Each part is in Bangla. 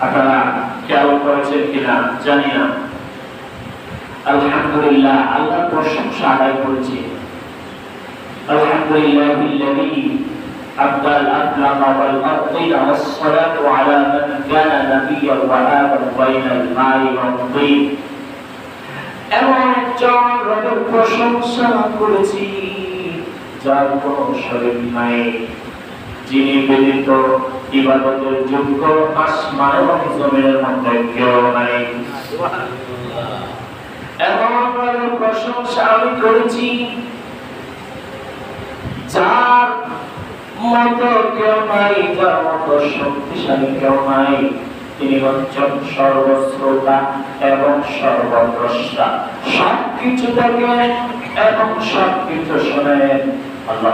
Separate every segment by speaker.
Speaker 1: আপনারা খেয়াল করেছেন কিনা জানি না আলহামদুলিল্লাহ আল্লাহ প্রশংসা আদায় করেছি আলহামদুলিল্লাহ الذي أبدى الأطلق والأرضين والصلاة على من كان نبيا وآبا بين الماء والطين এমন একজন রবের প্রশংসা করেছি যার কোন শরীর নাই যিনি ব্যতীত ইবাদতের যোগ্য আসমান এবং জমিনের মধ্যে কেউ নাই। রবের প্রশংসা আমি করেছি, যার মতো কেউ নাই, যার শক্তিশালী কেউ নাই। তিনি হচ্ছেন সর্বশ্রোতা এবং সর্বদ্রষ্টা। সবকিছু দেখেন এবং সবকিছু শোনেন। আল্লাহ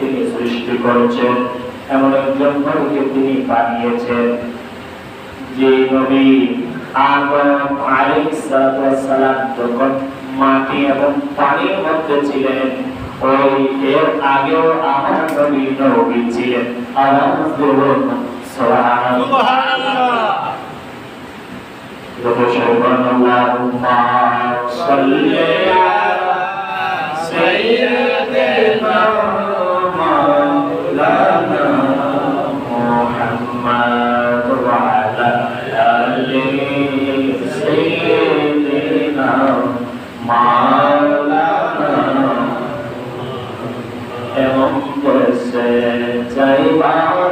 Speaker 1: তিনি সৃষ্টি করেছেন, এমন একজন নবীকে তিনি বানিয়েছেন। যে নবী আদম যখন মাটি এবং পানির মধ্যে ছিলেন ওই এর আগেও আমার নবী নবী ছিলেন আমার বলুন সুবহানাল্লাহ সাল্লি আলা সাইয়্যিদিনা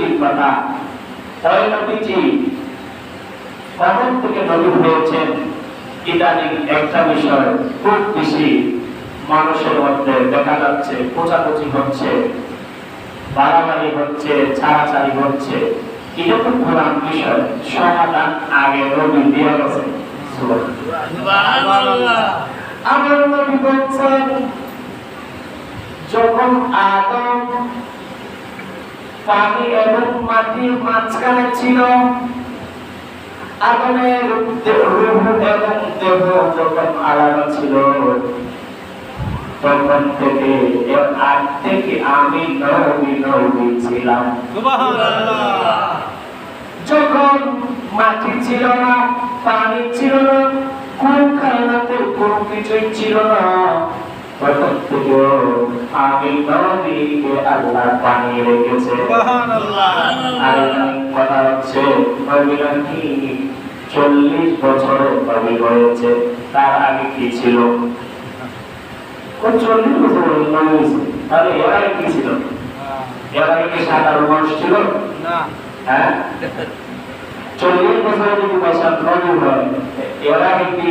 Speaker 1: নবীজির কথা ওই নবীজি কখন থেকে নবী হয়েছেন? ইদানিং একটা বিষয় খুব বেশি মানুষের মধ্যে দেখা যাচ্ছে কোচাকুচি হচ্ছে বাড়াবাড়ি হচ্ছে, ছাড়াছাড়ি হচ্ছে। এটা তো বিষয়? সমাধান আগে নবী দিয়ে গেছে। আমার নবী বলছেন, যখন আদম পানি এবং মাটির মাঝখানে ছিল। রূহ এবং দেহ যখন ছিল, তখন থেকে থেকে আমি নবী নবী ছিলাম। যখন মাটি ছিল না, পানি ছিল না, কোন খানাতে কোনো কিছুই ছিল না আমি নবীকে আল্লাহ বানিয়ে রেখেছে। আর কথা হচ্ছে নবীরা কি চল্লিশ বছর নবী হয়েছে তার আগে কি ছিল? চল্লিশ বছর নবী তাহলে এর আগে কি ছিল? এর আগে কি সাধারণ মানুষ ছিল? হ্যাঁ? চল্লিশ বছর যদি বছর নবী হয় এর আগে কি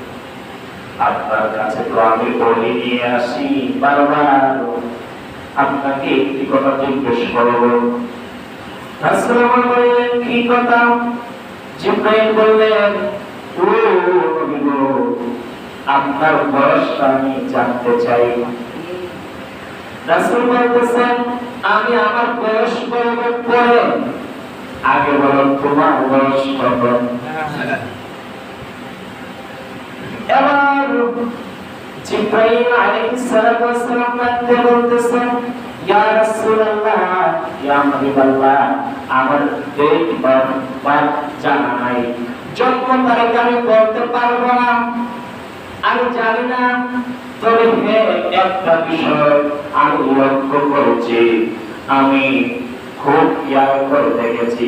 Speaker 1: আপনার কাছে তো আমি বলে নিয়ে আসি বারবার। আপনাকে একটি কথা জিজ্ঞেস করব। বললেন কি কথা? বললেন, ও আপনার বয়সটা আমি জানতে চাই। রাসূল বলতেছেন, আমি আমার বয়স পরে। আগে বলো তোমার বয়স কত? এবার জিব্রাইল আলাইহিস সালাম বলতেছেন, ইয়া রাসূলুল্লাহ, ইয়া হাবিবাল্লাহ, আমার জানা নাই। আমি বলতে পারব না। আমি জানি না, তবে একটা বিষয় আমি লক্ষ্য করেছি। আমি খুব খেয়াল করে দেখেছি।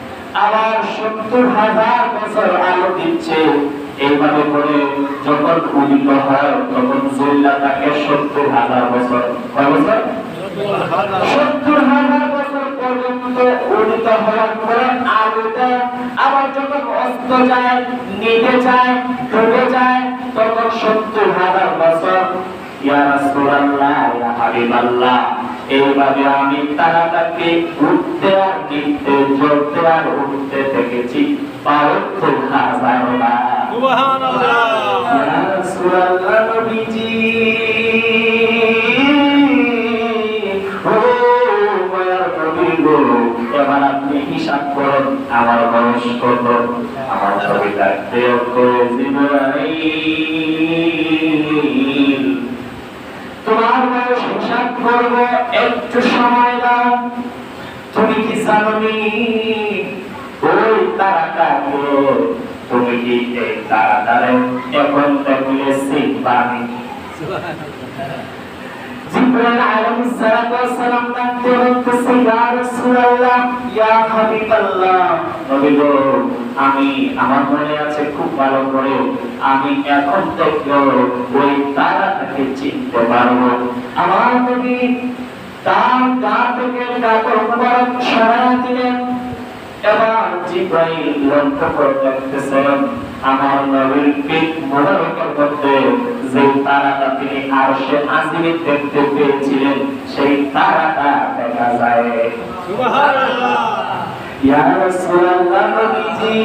Speaker 1: আবার সত্তর হাজার বছর আলো দিচ্ছে। এইভাবে করে যখন উদিত হয়, তখন জল্লা তাকে সত্তর হাজার বছর। বছর? সত্তর হাজার বছর পর্যন্ত উদিত হওয়ার পরে আলোটা আবার যখন অস্ত যায়, নিভে যায়, ডুবে যায়, তখন সত্তর হাজার বছর। ইয়া রাসূলুল্লাহ, ইয়া হাবিবাল্লাহ এইভাবে আমি তারাটাকে উঠতে আর নিতে জ্বলতে আর উঠতে নবীজি। এবার আপনি হিসাব করুন আমার বয়স কত? আমার থাকতে করে জিবরাইল তোমার বয়স হিসাব করব একটু সময় দাও। তুমি কি জানি ওই তারাটাকে তুমি কি এই তারাটারে এখন দেখলে শিখবানি জিব্রাইল আলাইহিস সালাতু ওয়াস সালাম তাকে ইয়া রাসূলুল্লাহ, ইয়া হাবিবাল্লাহ। নবী গো আমি, আমার মনে আছে খুব ভালো করে আমি এখন থেকে ওই তারাটাকে চিনতে পারব। আমার নবী তার গা থেকে কাপড় মুবারক সরায় দিলেন, এবার জিব্রাইল লক্ষ্য করে দেখতেছেন আমার নবীর পিঠ মোবারকের মধ্যে যে তারাটা তিনি আরশে আজিমে দেখতে পেয়েছিলেন সেই তারাটা দেখা যায়। ইয়া রাসূলুল্লাহ নবীজি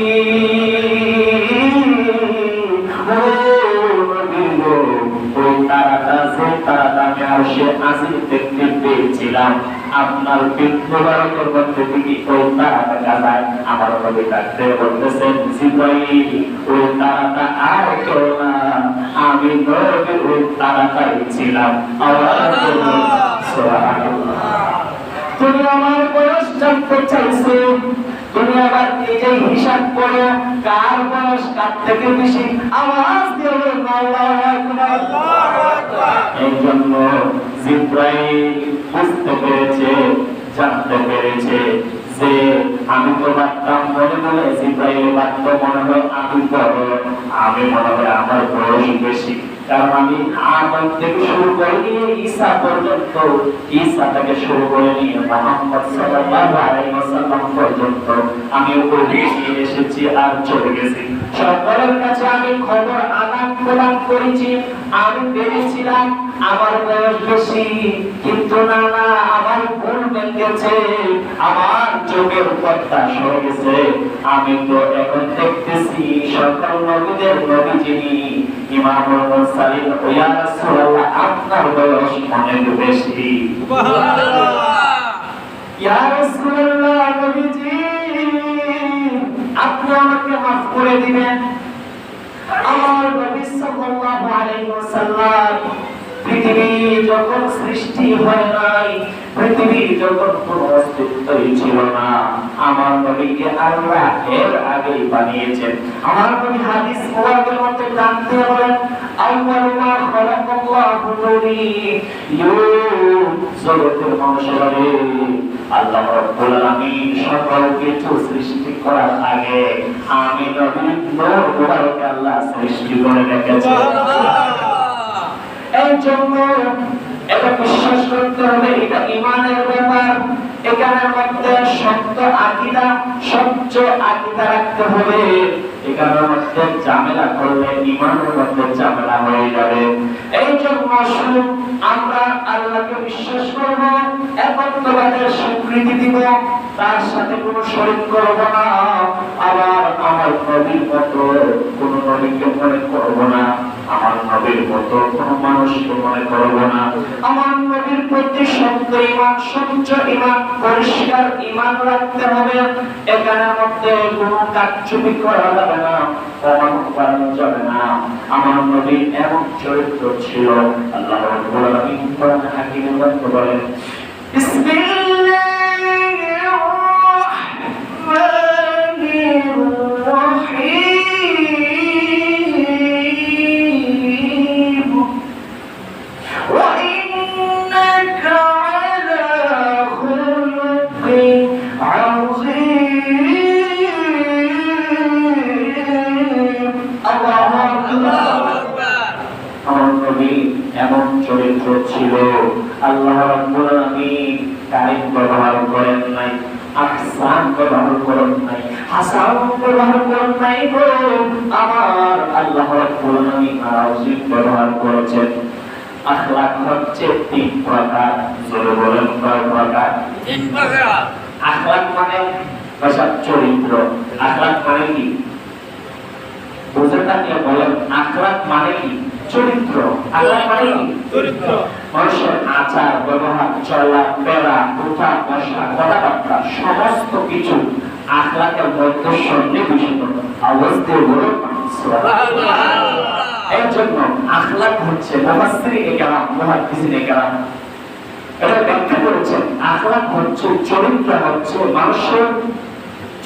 Speaker 1: ওই তারাটা যে তারাটা আমি আরশে আজিম দেখতে পেয়েছিলাম আপনার পিঠ মোবারকের মধ্যে থেকে ওই তারাটা গাজায় আমার নবী ডাকতে বলতেছেন জিব্রাইল ওই তারাটা আর কেউ না। আমি নবী ওই তারাটাই ছিলাম। তুমি আমার বয়স জানতে চাইছো। তুমি আবার নিজেই হিসাব করো কার বয়স কার থেকে বেশি। আওয়াজ দিয়ে বলুন, আল্লাহু আকবার। এই জন্য জিব্রাইল বুঝতে পেরেছে, জানতে পেরেছে যে আমি তো ভাবতাম মনে মনে জিব্রাইল ভাবতো মনে হয় আমি বড় আমি মনে হয় আমার বয়স বেশি। কারণ আমি আদম থেকে শুরু করে নিয়ে ঈসা পর্যন্ত, ঈসা থেকে শুরু করে নিয়ে মোহাম্মদ সাল্লাল্লাহু আলাইহি ওয়াসাল্লাম পর্যন্ত আমি ওই এসেছি আর চলে গেছি। সকলের কাছে আমি খবর আদান প্রদান করেছি, আমি ভেবেছিলাম আমার বয়স বেশি, কিন্তু না না, আমার ভুল গেছে আমার চোখের পর্দা সরে গেছে। আমি তো এখন দেখতেছি সকল নবীদের নবী যিনি ইমামুল মুরসালিন ও ইয়া রাসূলুল্লাহ আপনার বয়স অনেক বেশি ইয়া রাসূলুল্লাহ নবীজি আপনি আমাকে maaf করে দিবেন। আমার নবী সাল্লাল্লাহু আলাইহি ওয়াসাল্লাম পৃথিবী যখন সৃষ্টি হয় নাই। পৃথিবী যখন কোনো অস্তিত্বই ছিল না। আমার নবীকে আল্লাহ এর আগেই বানিয়েছেন। আমার নবী হাদিস মুবারকের মধ্যে জানতে বলেন সৃষ্টি করার আগে আমি নবী আল্লাহ সৃষ্টি করে রেখেছেন। এই জন্য এটা বিশ্বাস করতে হবে, এটা ইমানের ব্যাপার। এখানের মধ্যে সত্য আকিদা স্বচ্ছ আকিদা রাখতে হবে। এখানের মধ্যে ঝামেলা করলে ইমানের মধ্যে ঝামেলা হয়ে যাবে। এই জন্য আমরা আল্লাহকে বিশ্বাস করব, একত্ববাদের স্বীকৃতি দিব। তার সাথে কোনো শরীক করব না, আবার আমার নবীর মতো কোন নবীকে মনে করব না। আমার নবীর মতো কোন মানুষকে মনে করব না। আমার নবীর প্রতি সত্য ইমান সচ্চ ইমান, পরিষ্কার ইমান রাখতে হবে। এখানের মধ্যে কোনো কারচুপি করা যাবে না প্রমাণ করানো যাবে না। আমার নবীর এমন চরিত্র ছিল আল্লাহ হচ্ছে তিন প্রকার জোরে বলেন কয় প্রকার আখলাক মানে ভাষার চরিত্র। আখলাক মানে কি? না নিয়ে বলেন? আখলাক মানে কি? চরিত্র। আখলাক মানে কি?
Speaker 2: চরিত্র।
Speaker 1: মানুষের আচার ব্যবহার চলা ফেরা উঠা বসা কথাবার্তা সমস্ত কিছু আখলাকের মধ্যে সন্নিবেশিত। অবস্থায় বলুন এই জন্য আখলাক হচ্ছে মুফাসসিরিন কেরাম মুহাদ্দিসিন কেরাম এটা ব্যাখ্যা করেছেন আখলাক হচ্ছে চরিত্র হচ্ছে মানুষের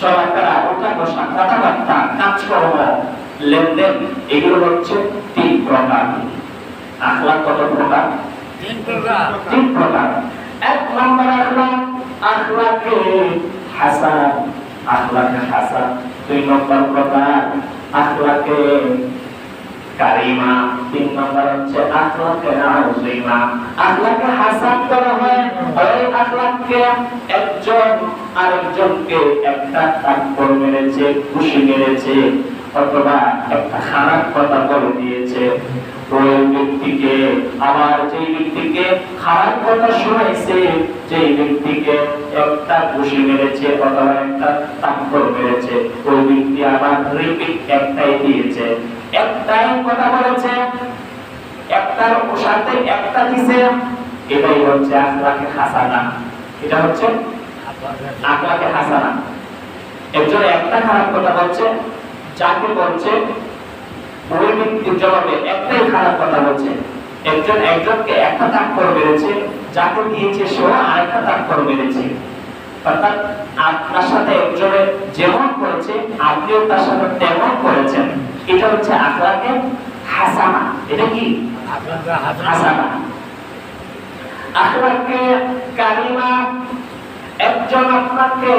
Speaker 1: চলাফেরা ওঠা বসা কথাবার্তা কাজকর্ম লেনদেন এগুলো হচ্ছে তিন প্রকার। আখলাক কত প্রকার। তিন প্রকার। এক নম্বর আখলাক আখলাকে হাসান আখলাকে হাসান। দুই নম্বর প্রকার আখলাকে কারিমা, তিন নম্বর হচ্ছে আখলাকে আযীমা আখলাকে হাসান করা হয়। ওই আখলাককে একজন আরেকজনকে একটা থাপ্পড় মেরেছে খুশি মেরেছে, অথবা একটা খারাপ কথা বলে দিয়েছে। ওই ব্যক্তিকে, আবার যেই ব্যক্তিকে খারাপ কথা শোনাইছে, যেই ব্যক্তিকে একটা ঘুষি মেরেছে, অথবা একটা থাপ্পড় মেরেছে, ওই ব্যক্তি আবার রিপিট একটাই দিয়েছে। একটাই কথা বলেছে একটার সাথে একটা দিছে, এটাই হচ্ছে আখলাকে হাসানা। এটা হচ্ছে আখলাকে হাসানা। একজন একটা খারাপ কথা বলছে, যাকে বলছে, ওই ব্যক্তির জবাবে একটাই খারাপ কথা বলছে। একজন একজনকে একটা থাপ্পড় মেরেছে, যাকে দিয়েছে সেও আরেকটা থাপ্পড় মেরেছে। অর্থাৎ আপনার সাথে একজনের যেমন করেছে আপনিও তার সাথে তেমন করেছেন। এটা হচ্ছে আখলাকে হাসানা। এটা কি? হাসানা। আখলাকে কারিমা একজন আপনাকে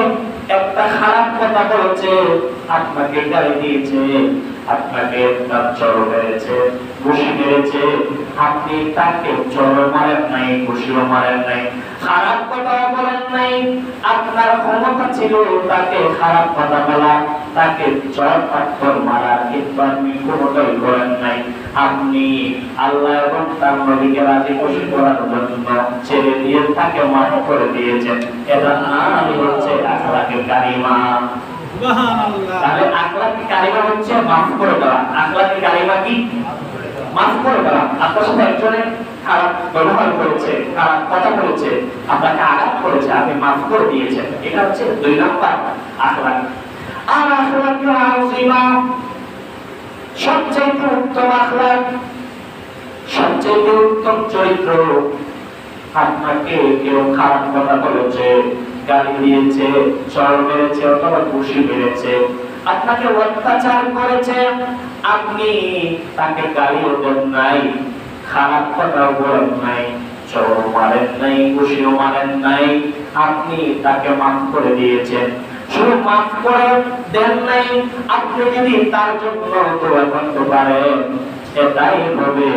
Speaker 1: একটা খারাপ কথা বলেছে আপনাকে গালি দিয়েছে। আপনাকে তার চর ঘুষি মেরেছে আপনি তাকে চর মারেন নাই ঘুষিও মারেন নাই, খারাপ কথা বলেন নাই। আপনার ক্ষমতা ছিল তাকে খারাপ কথা বলা, তাকে চর পাথর মারা, কিন্তু আপনি কোনোটাই করেন নাই। আপনি আল্লাহ এবং তার নবীকে রাজি খুশি করার জন্য ছেড়ে দিয়ে তাকে মাফ করে দিয়েছেন। এটা নামই হচ্ছে আখলাকে কারিমা। তাহলে আখলাকি কারিমা হচ্ছে মাফ করে দেওয়া? আখলাকি কারিমা কি? মাফ করে দিলাম আপনার সাথে একজনে খারাপ ব্যবহার করেছে, খারাপ কথা বলেছে, আপনাকে আঘাত করেছে, আপনি মাফ করে দিয়েছেন। এটা হচ্ছে দুই নম্বর আখলাক আর আখলাক আজিমা সবচেয়ে উত্তম আখলাক সবচেয়ে উত্তম চরিত্র আপনাকে কেউ খারাপ কথা বলেছে। গালি দিয়েছে চর মেরেছে, অথবা খুশি মেরেছে। আপনাকে অত্যাচার করেছে, আপনি তাকে গালিও দেন নাই, খারাপ কথা বলেন নাই চর মারেন নাই, খুশিও মারেন নাই, আপনি তাকে মাফ করে দিয়েছেন। শুধু মাফ করে দেন নাই, আপনি যদি তার জন্য দোয়া করতে পারেন এটাই হবে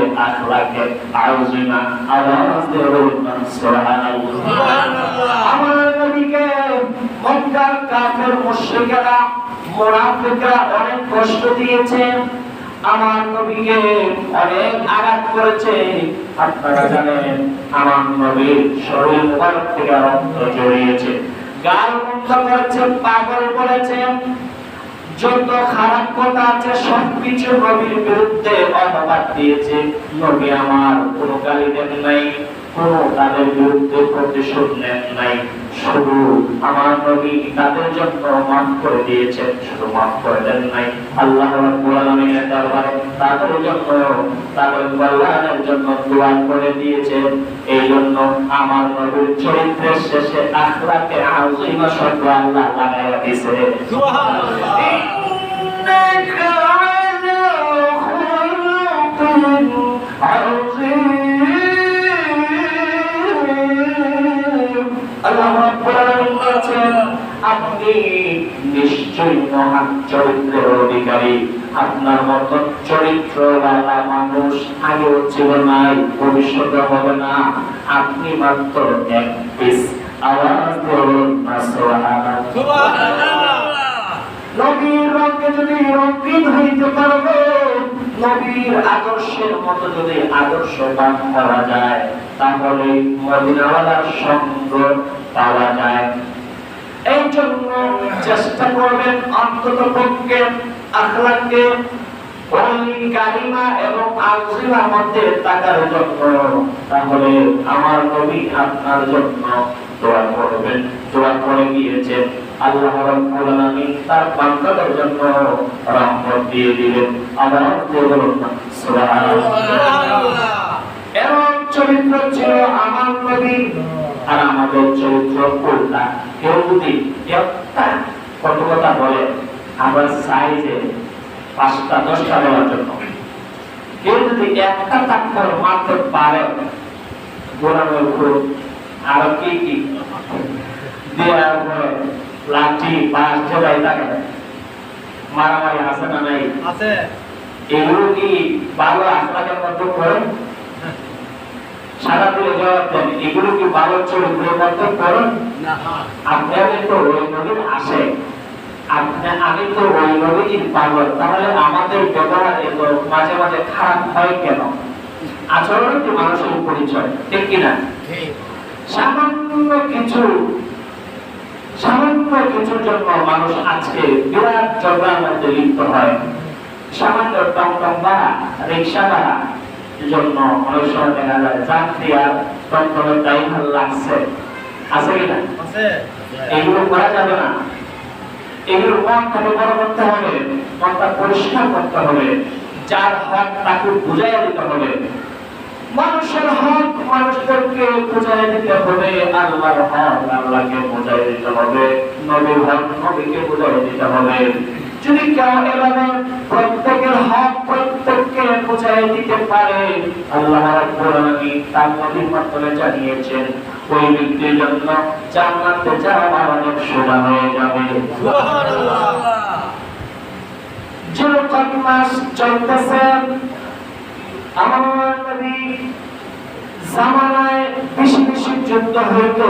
Speaker 1: সুবহানাল্লাহ আমার মক্কার কাফের মুনাফিকরা অনেক কষ্ট দিয়েছে আমার নবীকে অনেক আঘাত করেছে আপনারা জানেন, আমার নবীর শরীর থেকে রক্ত জড়িয়েছে। গাল বন্ধ করেছে পাগল বলেছে যত খারাপ কথা আছে, সবকিছু নবীর বিরুদ্ধে অপবাদ দিয়েছে। নবী আমার কোনো গালি দেন নাই, কোনো তাদের বিরুদ্ধে প্রতিশোধ নেন নাই। শুধু আমার নবী তাদের জন্য মাফ করে দিয়েছেন, শুধু মাফ করে দেন নাই। আল্লাহ রব্বুল দরবারে তাদের জন্য, তাদের কল্যাণের জন্য দোয়া করে দিয়েছেন। এই জন্য আমার নবীর চরিত্রের শেষে আখলাকে আযীমা শব্দ আল্লাহ লাগাইয়া দিয়েছে সুবহানাল্লাহ। নিশ্চয়ই মহান চরিত্রের অধিকারী। আপনার মতো চরিত্রওয়ালা মানুষ আগেও ছিল নাই ভবিষ্যতে হবে না। আপনি মাত্র এক পিস। আওয়াজ করুন নবীর রঙে যদি রঙিন হইতে পারবে, নবীর আদর্শের মতো যদি আদর্শবান হওয়া যায়, তাহলে মদিনাওয়ালার সঙ্গ পাওয়া যায়। এই জন্য চেষ্টা করবেন অন্তত পক্ষে আখলাকে এবং আলজিমার মধ্যে থাকার জন্য তাহলে আমার নবী আপনার জন্য দোয়া করবেন। দোয়া করে গিয়েছেন। আল্লাহ রাব্বুল আলামিন তার বান্দাদের জন্য রহমত দিয়ে দিলেন। আবার বলুন সুবহানাল্লাহ। এমন চরিত্র ছিল আমার নবী। আর আমাদের চরিত্র কোনটা কেউ যদি একটা কত কথা বলে আমরা চাই যে পাঁচটা দশটা বলার জন্য। কেউ যদি একটা তাক্কর মাত্র পারে গোলামের খুব আরও কি কি? দেওয়ার পরে লাঠি বাস জোড়াই থাকে মারামারি আছে না নাই?
Speaker 2: আছে।
Speaker 1: এগুলো কি ভালো আখলাকের মধ্যে পড়ে? সারা দিলে জবাব দেন এগুলো কি ভালো চরিত্রের মধ্যে পড়ে
Speaker 2: না।
Speaker 1: আপনি আমি তো ওই আসে। আপনি আমি তো ওই নদীর পাগল। তাহলে আমাদের ব্যবহার এত মাঝে মাঝে খারাপ হয় কেন? আচরণ একটি মানুষের পরিচয় ঠিক কিনা সামান্য কিছু সামান্য কিছুর জন্য মানুষ আজকে বিরাট ঝগড়ার মধ্যে লিপ্ত হয়। সামান্য টমটম ভাড়া রিক্সা ভাড়া। লাগছে আছে কিনা এগুলো করা যাবে না এগুলো বড় করতে হবে মনটা পরিষ্কার করতে হবে যার হক তাকে বুঝাইয়া দিতে হবে মানুষের হক মানুষদেরকে বুঝাই দিতে হবে আল্লাহর হক আল্লাহকে বুঝাই দিতে হবে, নবীর হক নবীকে বুঝাই দিতে হবে। যদি কেউ এভাবে প্রত্যেকের হক প্রত্যেককে বুঝাই দিতে পারে। আল্লাহ রাব্বুল আলামিন তার নবীর মাধ্যমে জানিয়েছেন ওই ব্যক্তির জন্য জান্নাতে যাওয়া অনেক সোজা হয়ে যাবে। জিলকদ মাস চলতেছে আমার নবী জামানায় বেশি বেশি যুদ্ধ হইতো।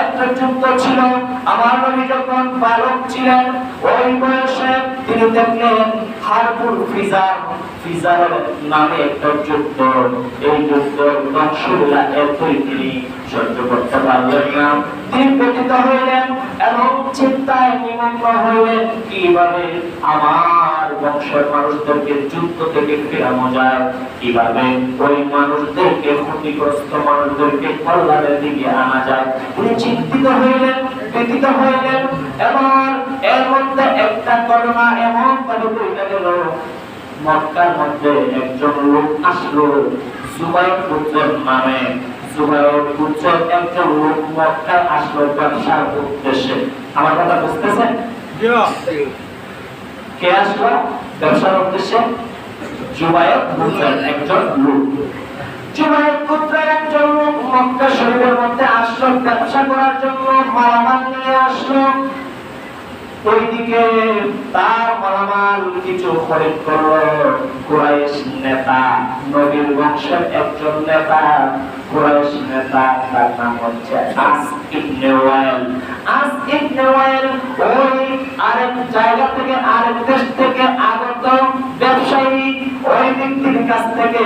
Speaker 1: একটা যুদ্ধ ছিল। আমার নবী যখন বালক ছিলেন ওই বয়সে তিনি দেখলেন হারপুর ফিজার। নামে একটা যুদ্ধ, এই এতই তিনি সহ্য করতে পারলেন না। তিনি ব্যথিত হইলেন এবং চিন্তায় নিমগ্ন হইলেন, কীভাবে আমার বংশের মানুষদেরকে যুদ্ধ থেকে ফেরানো যায়? কীভাবে ওই মানুষদেরকে ক্ষতিগ্রস্ত মানুষদেরকে কল্যাণের দিকে আনা যায়? তিনি চিন্তিত হইলেন, ব্যথিত হইলেন এবং এর মধ্যে একটা ঘটনা এমন ভাবে বইটা গেল মক্কার মধ্যে একজন লোক আসলো। জুবাইর পুত্রের নামে। পুত্রের একজন লোক মক্কায় আসলো ব্যবসার উদ্দেশ্যে। আমার কথা বুঝতেছেন? কে আসলো ব্যবসার উদ্দেশ্যে? পুত্রের একজন লোক। জুবাইর পুত্রের একজন লোক মক্কা শরীরের মধ্যে আসলো ব্যবসা করার জন্য মালামাল নিয়ে আসলো। ওইদিকে তার মালামাল কিছু খরিদ করল। কুরাইশ নেতা, নবীর বংশের একজন নেতা, কুরাইশ নেতা, তার নাম হচ্ছে আস ইবনে ওয়াইল। আস ইবনে ওয়াইল ওই আরেক জায়গা থেকে, আরেক দেশ থেকে আগত ব্যবসায়ী। ওই ব্যক্তির কাছ থেকে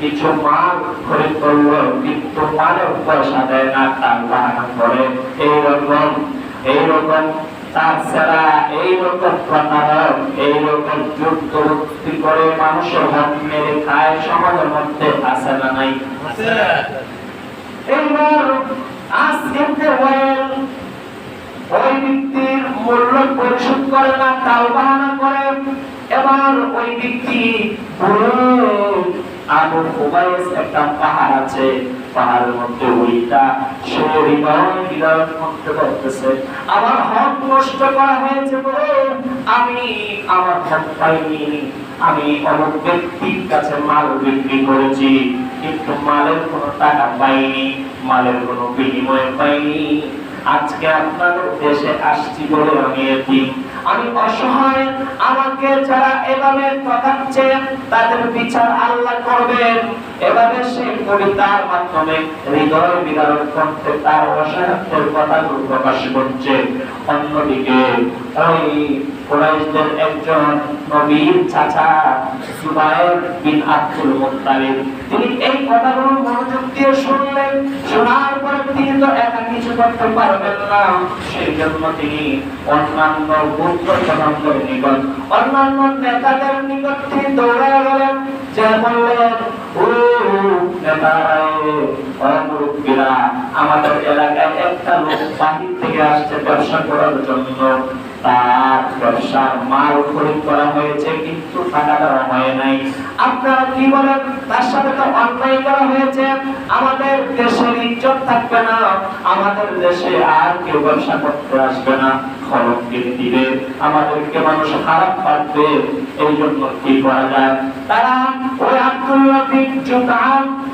Speaker 1: কিছু মাল খরিদ করল, কিন্তু মালের পয়সা দেয় না, তার বাহানা করে এইরকম এইরকম তাছাড়া যুদ্ধ করে মানুষের হাত মেরে খায়, সমাজের মধ্যে না নাই? এইবার ওই ব্যক্তির মূল্য পরিশোধ করে না তাল বাহানা করে। এবার ওই ব্যক্তি আবু হুবাইস একটা পাহাড় আছে মধ্যে করতেছে আমার হক নষ্ট করা হয়েছে বলে আমি আমার হক পাইনি। আমি ব্যক্তির কাছে মাল বিক্রি করেছি, কিন্তু মালের কোনো টাকা পাইনি, মালের কোনো বিনিময় পাইনি। আজকে আপনাদের দেশে আসছি বলে আমি এটি আমি অসহায়, আমাকে যারা এভাবে ঠকাচ্ছে তাদের বিচার আল্লাহ করবেন। এভাবে সেই কবিতার মাধ্যমে হৃদয় বিদারণ করতে তার অসহায়ত্বের কথাগুলো প্রকাশ করছে। অন্যদিকে ওই কুরাইশদের একজন নবীর চাচা সুবাইর বিন আব্দুল মুত্তালিব তিনি এই কথাগুলো মনোযোগ দিয়ে শুনলেন শোনার পরে তিনি তো একা কিছু করতে পারবেন না সেই জন্য তিনি অন্যান্য পুত্র প্রধানদের নিকট অন্যান্য নেতাদের নিকট তিনি দৌড়ে গেলেন যে বললেন আমাদের এলাকায় একটা লোক বাহির থেকে আসছে ব্যবসা করার জন্য। তার ব্যবসার মাল খরিদ করা হয়েছে, কিন্তু টাকা দেওয়া হয় নাই। আপনারা কি বলেন? তার সাথে তো অন্যায় করা হয়েছে। আমাদের দেশের ইজ্জত থাকবে না। আমাদের দেশে আর কেউ ব্যবসা করতে আসবে না। খরচ কিনে দিবে আমাদেরকে মানুষ খারাপ পাবে এই জন্য কি করা যায়? তারা ওই আব্দুল্লাহ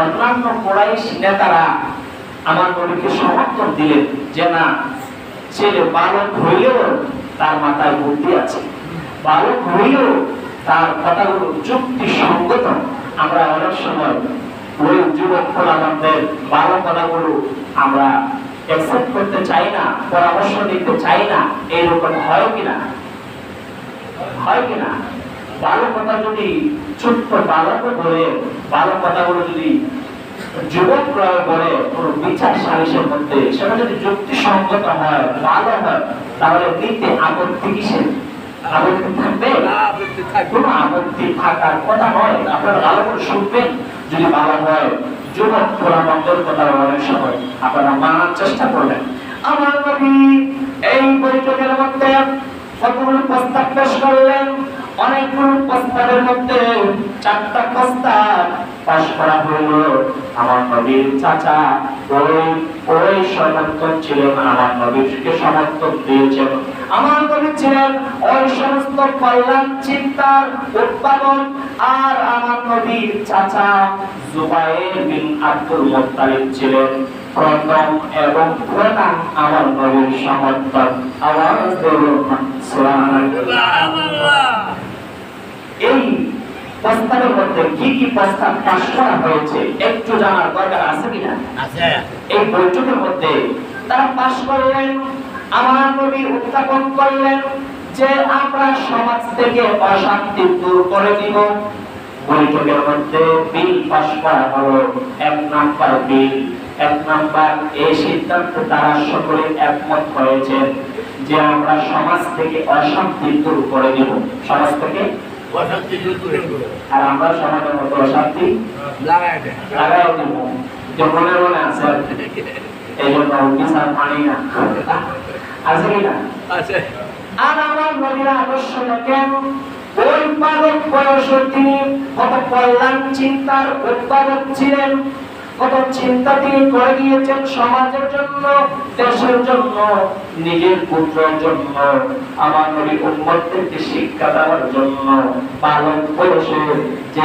Speaker 1: অন্যান্য নেতারা আমার সমর্থন দিলেন যে না, ছেলে বালক হইলেও তার বুদ্ধি আছে। বালক হইলেও তার কথাগুলো যুক্তি সঙ্গত আমরা অনেক সময় ওই যুবক কথাগুলো আমরা অ্যাকসেপ্ট করতে চাই না, পরামর্শ দিতে চাই না, এইরকম হয় কিনা? হয় কিনা? ভালো কথা যদি ছোট্ট বালক ধরে ভালো কথাগুলো যদি যুবক প্রয়োগ করে কোনো বিচার সালিশের মধ্যে সেটা যদি যুক্তিসঙ্গত হয় ভালো হয় তাহলে নিতে আপত্তি কিসের? আপত্তি থাকবে? কোনো আপত্তি থাকার কথা নয়। আপনারা ভালো করে শুনবেন। যদি ভালো হয় যুবক খোলা মন্দের কথা অনেক সময় আপনারা মানার চেষ্টা করবেন। আমার নবী এই বৈঠকের মধ্যে কতগুলো প্রস্তাব পেশ করলেন। অনেকগুলো প্রস্তাবের মধ্যে চারটা প্রস্তাব পাশ করা হইল আমার নবীর চাচা ওই ওই সমর্থন ছিলেন, আমার নবীকে সমর্থন দিয়েছেন। আমার নবী ছিলেন ওই সমস্ত কল্যাণ চিন্তার উৎপাদন আর আমার নবীর চাচা জুবাইর বিন আব্দুল মুত্তালিব ছিলেন প্রথম এবং প্রধান আমার নবীর সমর্থন আওয়াজ দেবো সুবহানাল্লাহ। এই প্রস্তাবের মধ্যে কি কি প্রস্তাব পাশ করা হয়েছে? একটু জানার দরকার আছে কিনা? এই বৈঠকের মধ্যে তারা পাশ করলেন আমার নবী উত্থাপন করলেন যে আমরা সমাজ থেকে অশান্তি দূর করে দিব। বৈঠকের মধ্যে বিল পাশ করা হলো এক নাম্বার বিল এক নাম্বার এই সিদ্ধান্তে তারা সকলে একমত হয়েছেন যে আমরা সমাজ থেকে অশান্তি দূর করে দিব। সমাজ থেকে আর আমরা সমাজের মতো অশান্তি
Speaker 2: লাগাই দে
Speaker 1: লাগাই দিব মনে মনে আছে? এই জন্য বিচার মানি না। আছে কি না?
Speaker 2: আছে।
Speaker 1: আর আমার আকর্ষণ কেন ওই বালক বয়সে তিনি কত কল্যাণ চিন্তার উৎপাদক ছিলেন। কত চিন্তা তিনি করে গিয়েছেন সমাজের জন্য, দেশের জন্য, নিজের পুত্রের জন্য, আমার নবী উম্মতদেরকে শিক্ষা দেওয়ার জন্য, পালন বয়সে যে